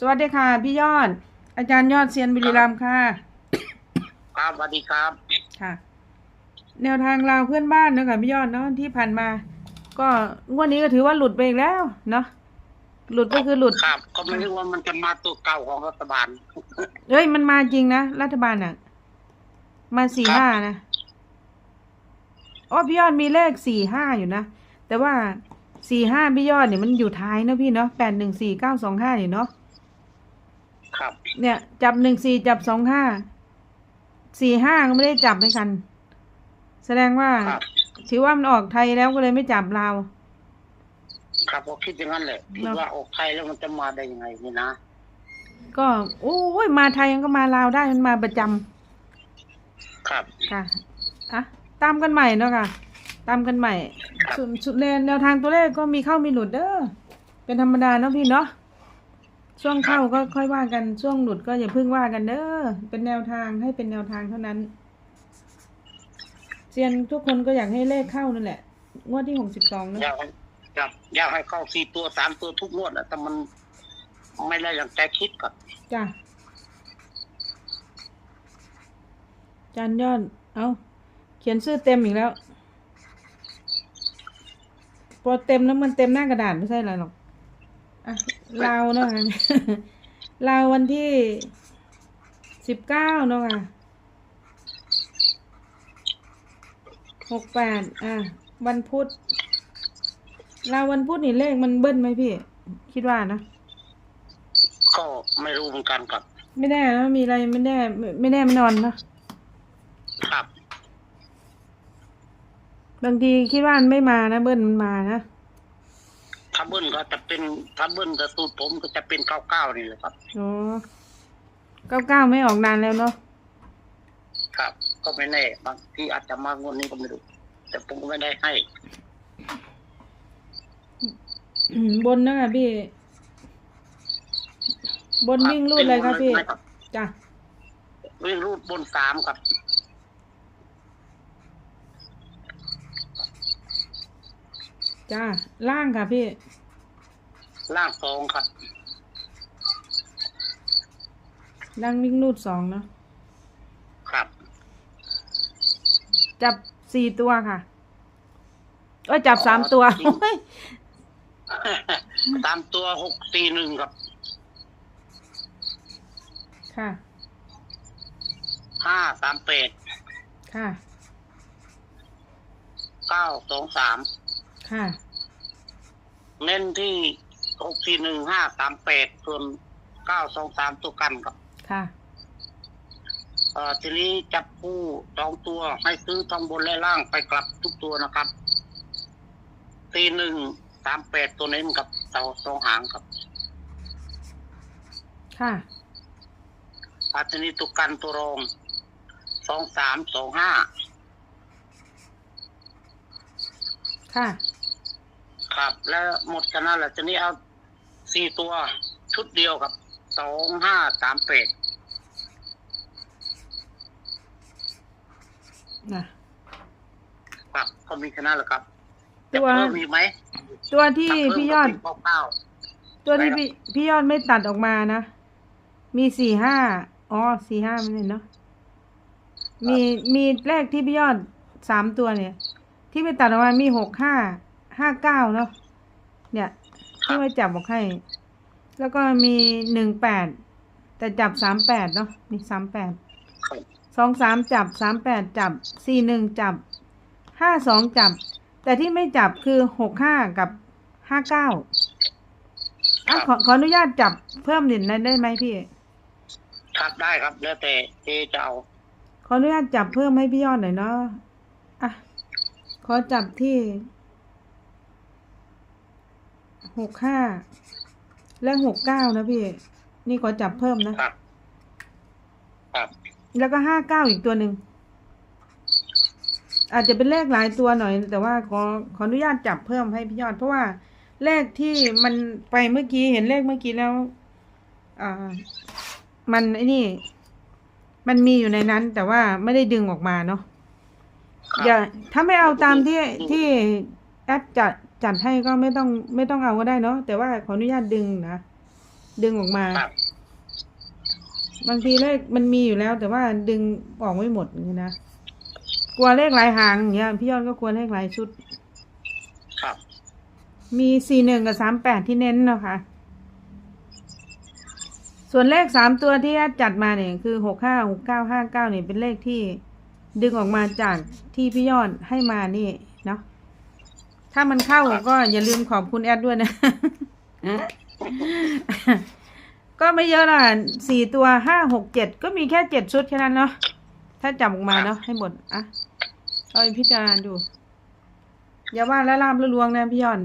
สวัสดีค่ะ พี่ยอด อาจารย์ยอดเซียนบุรีรัมย์ค่ะ ครับสวัสดีครับ ค่ะ แนวทางเราวเพื่อนบ้านเนอะค่ะพี่ยอดเนาะที่ผ่านมา ก็งวดนี้ก็ถือว่าหลุดไปอีกแล้วเนาะหลุดก็คือหลุดครับ ก็ไม่รู้ว่ามันจะมาตัวเก่าของรัฐบาลเอ้ยมันมาจริงนะรัฐบาลอะ มาสี่ครับห้านะอ๋อพี่ยอดมีเลขสี่ห้าอยู่นะแต่ว่าสี่ห้าพี่ยอดเนี่ยมันอยู่ท้ายเนอะพี่เนาะแปดหนึ่งสี่เก้าสองห้าเนี่ยเนาะ ครับ เนี่ย จับหนึ่งสี่จับสองห้าสี่ห้าก็ไม่ได้จับด้วยกัน แสดงว่า ครับ ถือว่ามันออกไทยแล้วก็เลยไม่จับลาว ครับก็คิดอย่างนั้นแหละคิดเนอะว่าออกไทยแล้วมันจะมาได้ยังไงนี่นะ ก็โอ้ยมาไทยมันก็มาลาวได้มันมาประจำครับ ค่ะอะตามกันใหม่เนาะค่ะ ตามกันใหม่ครับส่วนสุดแนวแนวทางตัวเลขก็มีเข้ามีหลุดเด้อเป็นธรรมดาเนาะพี่เนาะ ช่วงเข้าก็ค่อยว่ากันช่วงหลุดก็อย่าเพิ่งว่ากันเด้อเป็นแนวทางให้เป็นแนวทางเท่านั้นเซียนทุกคนก็อยากให้เลขเข้านั่นแหละ งวดที่หกสิบสองเนาะอยากให้ครับอยากให้เข้าสี่ตัวสามตัวทุกงวดอะแต่มันไม่ได้อย่างใจคิดกับจ้ะจานยอด เอาเขียนชื่อเต็มอีกแล้ว พอเต็มแล้วมันเต็มหน้ากระดาษไม่ใช่อะไรหรอก อะลาวเนาะค่ะลาววันที่สิบเก้าเนาะค่ะหกแปดอะ วันพุธลาววันพุธนี่เลขมันเบิ้ลไหมพี่ คิดว่านะ ก็ไม่รู้เหมือนกันกับ ไม่แน่นะมีอะไรไม่แน่ไม่ไม่แน่ไม่นอนเนอะครับ บางทีคิดว่ามันไม่มานะ เบิ้ลมันมานะถ้า เบิ้ลก็จะเป็นถ้าเบิ้ลแต่สูตรผมก็จะเป็นเก้าเก้านี่แหละครับอ๋อเก้าเก้าไม่ออกนานแล้วเนาะครับ ก็ไม่แน่บางทีอาจจะมางวดนี้ก็ไม่รู้แต่ผมก็ไม่ได้ให้อืมบนนะคะพี่ บนวิ่งรูดอะไรครับพี่เป็นงวดเลยจ้ะวิ่งรูดบนสามครับจ้ะล่างค่ะพี่ ล่างสองครับล่างวิ่งรูดสองเนาะครับ จับสี่ตัวค่ะเอ้ยจับสามตัวอ๋อจริงตามตัวหกสี่หนึ่งครับค่ะ ห้าสามแปดค่ะ เก้าสองสามค่ะ เน้นที่ หกสี่หนึ่งห้าสามแปดส่วนเก้าสองสามตัวกันครับค่ะ เอ่อทีนี้จับคู่สองตัวให้ซื้อทั้งบนและล่างไปกลับทุกตัวนะครับสี่หนึ่งสามแปดตัวเน้นกับเสาสองหางครับค่ะอาทีนี้ตัวกันตัวรองสองสามสองห้าค่ะ ครับ แล้วหมดกันนั่นแหละทีนี้เอา สี่ตัวชุดเดียวครับสองห้าสามแปดนะ ครับก็มีแค่นั้นแหละครับตัจะวเพิ่มอีกไหมตัวที่ถ้าเพิ่มพี่ยอด ก็เป็นเก้า ตัวที่ไปครับพี่พี่ยอดไม่ตัดออกมานะ มีสี่ห้าอ๋อสี่ห้ามันเลยเนาะมีมีเลขที่พี่ยอดสามตัวเนี่ย ที่ไปตัดออกมามีหกห้าห้าเก้าเนาะเนี่ย ที่ไปจับบอกให้ แล้วก็มีหนึ่งแปดแต่จับสามแปดเนาะนี่สามแปดครับสองสามจับสามแปดจับสี่หนึ่งจับห้าสองจับ แต่ที่ไม่จับคือหกห้ากับห้าเก้าอะขอขออนุญาตจับเพิ่มหนึ่งได้ไหมพี่ ครับได้ครับแล้วแต่เจจะเอาขออนุญาตจับเพิ่มให้พี่ยอดหน่อยเนาะอะขอจับที่ หกห้าและหกเก้านะพี่ นี่ขอจับเพิ่มนะ ครับ ครับแล้วก็ห้าเก้าอีกตัวหนึ่ง อาจจะเป็นเลขหลายตัวหน่อย แต่ว่าขอขออนุญาตจับเพิ่มให้พี่ยอด เพราะว่าเลขที่มันไปเมื่อกี้เห็นเลขเมื่อกี้แล้ว อ่า มันไอ้นี่ มันมีอยู่ในนั้น แต่ว่าไม่ได้ดึงออกมาเนาะครับอย่าถ้าไม่เอาตามที่ที่แอปจัด จัดให้ก็ไม่ต้องไม่ต้องเอาก็ได้เนาะแต่ว่าขออนุญาตดึงนะดึงออกมา ครับ บางทีเลขมันมีอยู่แล้ว แต่ว่าดึงออกไม่หมดอย่างนี้นะกลัวเลขหลายหางอย่างเงี้ยพี่ยอดก็กลัวเลขหลายชุด ครับ มีสี่หนึ่งกับสามแปดที่เน้นเนาะค่ะส่วนเลขสามตัวที่แอดจัดมาเนี่ยคือหกห้าหกเก้าห้าเก้าเนี่ยเป็นเลขที่ดึงออกมาจากที่พี่ยอดให้มานี่เนาะ ถ้ามันเข้าก็อย่าลืมขอบคุณแอดด้วยนะ ก็ไม่เยอะละสี่ตัวห้าหกเจ็ดก็มีแค่เจ็ดชุดแค่นั้นเนาะถ้าจับออกมาเนาะให้หมดอะเอาไปพิจารณาดู อย่าว่าละลามละลวงนะพี่ยอน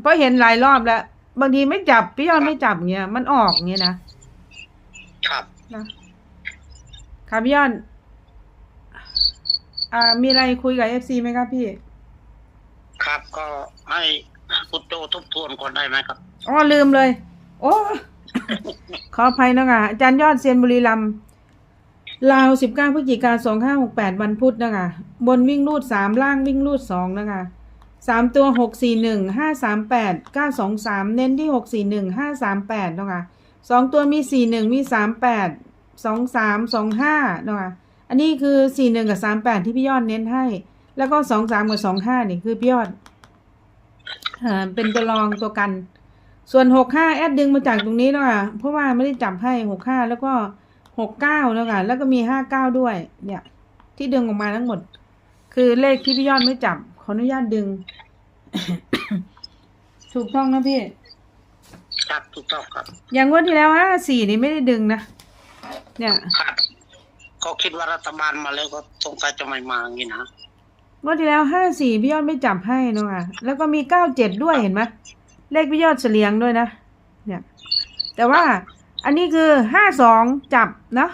เพราะเห็นหลายรอบแล้ว บางทีไม่จับพี่ยอนไม่จับเงี้ย มันออกเงี้ยนะ ครับนะค่ะพี่ยอน อ่า มีอะไรคุยกับเอฟซีไหมครับพี่ ครับ ก็ให้คุณโจทบทวนก่อนได้ไหมครับอ๋อลืมเลย โอ้ขออภัยนะคะอาจารย์ยอดเซียนบุรีรัมย์ลาวสิบเก้าพฤศจิกาสองห้าหกแปดวันพุธนะคะบนวิ่งรูดสามล่างวิ่งรูดสองนะคะสามตัวหกสี่หนึ่งห้าสามแปดเก้าสองสามเน้นที่หกสี่หนึ่งห้าสามแปดนะคะสองตัวมีสี่หนึ่งมีสามแปดสองสามสองห้านะคะอันนี้คือสี่หนึ่งกับสามแปดที่พี่ยอดเน้นให้ แล้วก็สองสามกับสองห้านี่คือพี่ยอดอ่าเป็นตัวรองตัวกัน ส่วนหกห้าแอดดึงมาจากตรงนี้แล้วค่ะเพราะว่าไม่ได้จับให้หกห้าแล้วก็หกเก้าแล้วค่ะแล้วก็มีห้าเก้าด้วย เนี่ย ที่ดึงออกมาทั้งหมด คือเลขที่พี่ยอดไม่จับขออนุญาตดึง ถูกต้องนะพี่ ครับถูกต้องครับ อย่างงวดที่แล้วห้าสี่นี่ไม่ได้ดึงนะเนี่ยครับก็คิดว่ารัฐบาลมาแล้วก็สงสัยจะไม่มาอย่างนี้นะ งวดที่แล้วห้าสี่พี่ยอดไม่จับให้นะค่ะ แล้วก็มีเก้าเจ็ดด้วยเห็นไหมเลขพี่ยอดเฉลียงด้วยนะ เนี่ย แต่ว่าอันนี้คือห้าสองจับเนาะ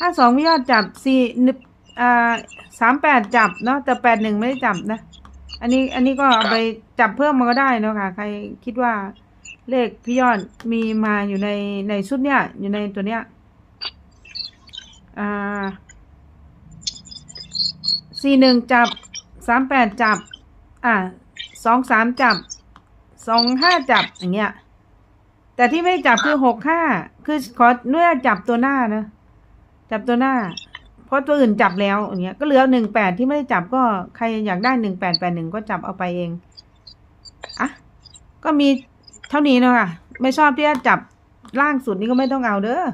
ห้าสองพี่ยอดจับสี่นึบอ่าสามแปดจับเนาะแต่แปดหนึ่งไม่ได้จับนะ อันนี้อันนี้ก็เอาไปจับเพิ่มมาก็ได้เนะค่ะ ใครคิดว่าเลขพี่ยอดมีมาอยู่ในในชุดเนี้ยอยู่ในตัวเนี้ยอ่า สี่หนึ่งจับสามแปดจับ อ่าสองสามจับสองห้าจับอย่างเงี้ย แต่ที่ไม่จับคือหกห้าคือขอเนื้อจับตัวหน้านะ จับตัวหน้า เพราะตัวอื่นจับแล้วอย่างเงี้ย ก็เหลือหนึ่งแปดที่ไม่ได้จับก็ใครอยากได้หนึ่งแปดแปดหนึ่งก็จับเอาไปเอง อะ ก็มีเท่านี้เนาะค่ะ ไม่ชอบที่จะจับล่างสุดนี่ก็ไม่ต้องเอาเด้อ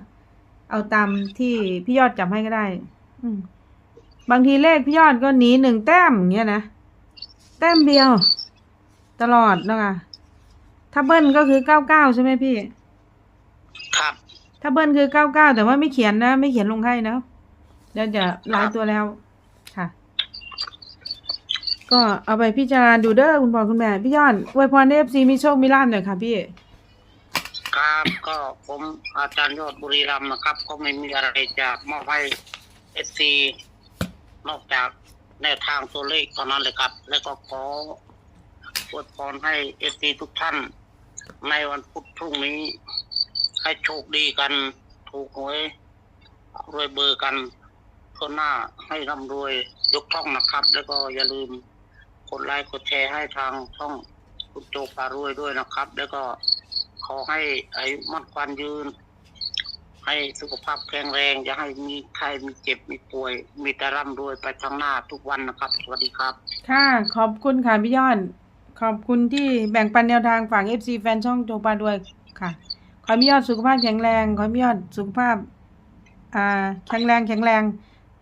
เอาตามที่พี่ยอดจับให้ก็ได้ อืม บางทีเลขพี่ยอดก็หนีหนึ่งแต้มอย่างเงี้ยนะ แต้มเดียว ตลอดนะคะถ้าเบิ้ลก็คือเก้าเก้าใช่ไหมพี่ ครับ ถ้าเบิ้ลคือเก้าเก้าแต่ว่าไม่เขียนนะ ไม่เขียนลงให้นะเดี๋ยวจะหลายตัวแล้วค่ะ ก็เอาไปพิจารณาดูเด้อคุณพ่อคุณแม่พี่ยอดอวยพรเอฟซีมีโชคมีลาภหน่อยค่ะพี่ครับก็ผมอาจารย์ยอดบุรีรัมย์นะครับ ก็ไม่มีอะไรจะมอบให้เอซี นอกจากแนวทางตัวเลขเท่านั้นเลยครับ แล้วก็ขออวยพรให้เอซีทุกท่าน ในวันพุธพรุ่งนี้ ให้โชคดีกันถูกหวยรวยเบอร์กันคนหน้าให้ร่ำรวยยกช่องนะครับ แล้วก็อย่าลืมกดไลค์กดแชร์ให้ทางช่องคุณโจปารวยด้วยนะครับ แล้วก็ขอให้อายุมั่นควันยืน ให้สุขภาพแข็งแรง อย่าให้มีใครมีเจ็บมีป่วย มีแต่ร่ำรวยไปข้างหน้าทุกวันนะครับ สวัสดีครับ ค่ะ ขอบคุณค่ะพี่ยอดขอบคุณที่แบ่งปันแนวทางฝาก FC แฟนช่องโจปาด้วยค่ะ ขอให้พี่ยอดสุขภาพแข็งแรง ขอให้พี่ยอดสุขภาพ อ่า แข็งแรงแข็งแรง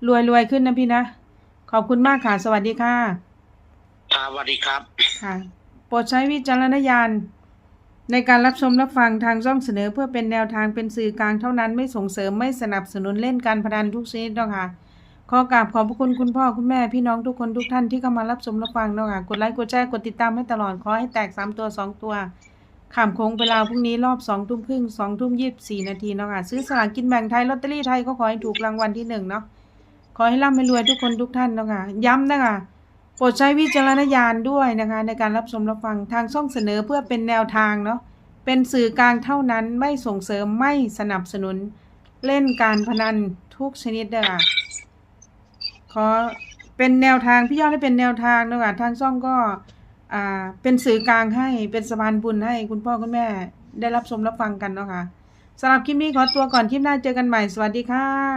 รวยรวยขึ้นนะพี่นะ ขอบคุณมากค่ะ สวัสดีค่ะครับสวัสดีครับ ค่ะ โปรดใช้วิจารณญาณ ในการรับชมรับฟังทางช่องเสนอเพื่อเป็นแนวทางเป็นสื่อกลางเท่านั้นไม่ส่งเสริมไม่สนับสนุนเล่นการพนันทุกชนิดหรอกค่ะขอกราบขอบพระคุณคุณพ่อคุณแม่พี่น้องทุกคนทุกท่านที่เข้ามารับชมรับฟังเนาะค่ะกดไลค์กดแชร์กดติดตามให้ตลอดขอให้แตกสามตัวสองตัวขามโค้งไปลาวพรุ่งนี้รอบสองทุ่มครึ่งสองทุ่มยี่สิบสี่นาทีเนาะค่ะซื้อสลากกินแบ่งไทยลอตเตอรี่ไทยก็ขอให้ถูกรางวัลที่หนึ่งเนาะขอให้ร่ำให้รวยทุกคนทุกท่านเนาะคะย้ำนะคะ ปรดใช้วิจารณญาณด้วยนะคะ ในการรับชมรับฟังทางช่องเสนอเพื่อเป็นแนวทางเนาะเป็นสื่อกลางเท่านั้นไม่ส่งเสริมไม่สนับสนุน เล่นการพนันทุกชนิดเด้อค่ะขอเป็นแนวทางพี่ยอดให้เป็นแนวทางนะคะทางช่องก็อ่าเป็นสื่อกลางให้เป็นสะพานบุญให้คุณพ่อคุณแม่ ได้รับชมรับฟังกันเนาะค่ะสำหรับคลิปนี้ขอตัวก่อนคลิปหน้าเจอกันใหม่สวัสดีค่ะ